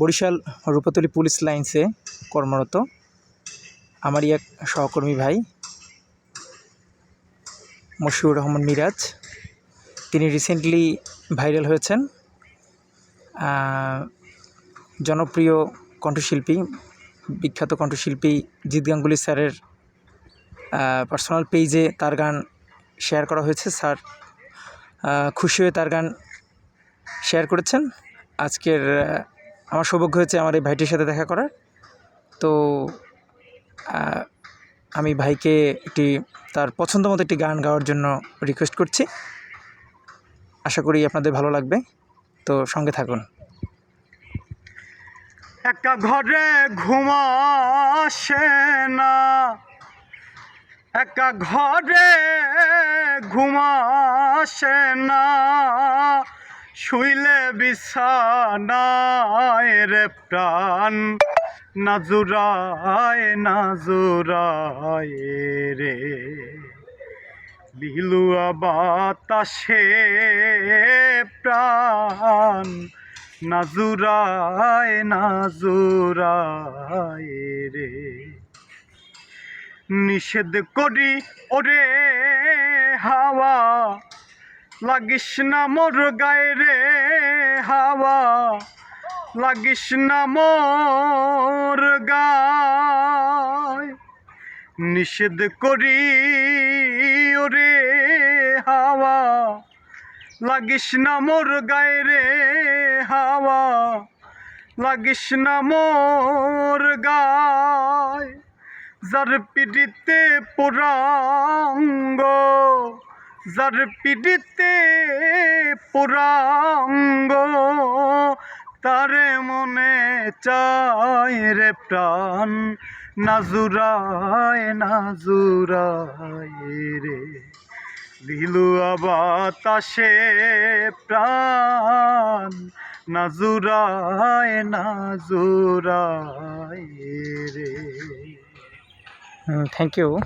Barishal Rupatali police লাইন্সে কর্মরত আমারই এক সহকর্মী ভাই, মশিউর রহমান মিরাজ। তিনি রিসেন্টলি ভাইরাল হয়েছেন। জনপ্রিয় কণ্ঠশিল্পী, বিখ্যাত কণ্ঠশিল্পী জিৎ গাঙ্গুলি স্যারের পার্সোনাল পেজে তার গান শেয়ার করা হয়েছে। স্যার খুশি হয়ে তার গান শেয়ার করেছেন। আজকের আমার সৌভাগ্য হয়েছে আমার এই ভাইটির সাথে দেখা করার। তো আমি ভাইকে একটি, তার পছন্দ মতো একটি গান গাওয়ার জন্য রিকোয়েস্ট করছি। আশা করি আপনাদের ভালো লাগবে। তো সঙ্গে থাকুন। একটা ঘরে ঘুমাসে না। একটা ঘরে ঘুমাসে না। শুইলে বিছানায় রে প্রাণ। নাজুরায় নাজুরায় রে। লিলুয়া বাতাসে প্রাণ। নাজুরায় নাজুরায় রে। নিষেধ করি ওরে হাওয়া। লাগিস না মোর গায়ে রে হাওয়া, লাগিস না মোর গায়। নিষেধ করি ওরে হাওয়া, লাগিস না মোর গায়ে রে হাওয়া, লাগিস না মোর গায়। যার পিড়িতে পুরাঙ্গ যার পিড়িতে পুরাঙ্গ, তারে মনে চায় রে প্রাণ। নাজুরায় নাজুরায় রে। লিলুয়া বাতাসে প্রাণ। নাজুরায় নাজুরায় রে। Thank you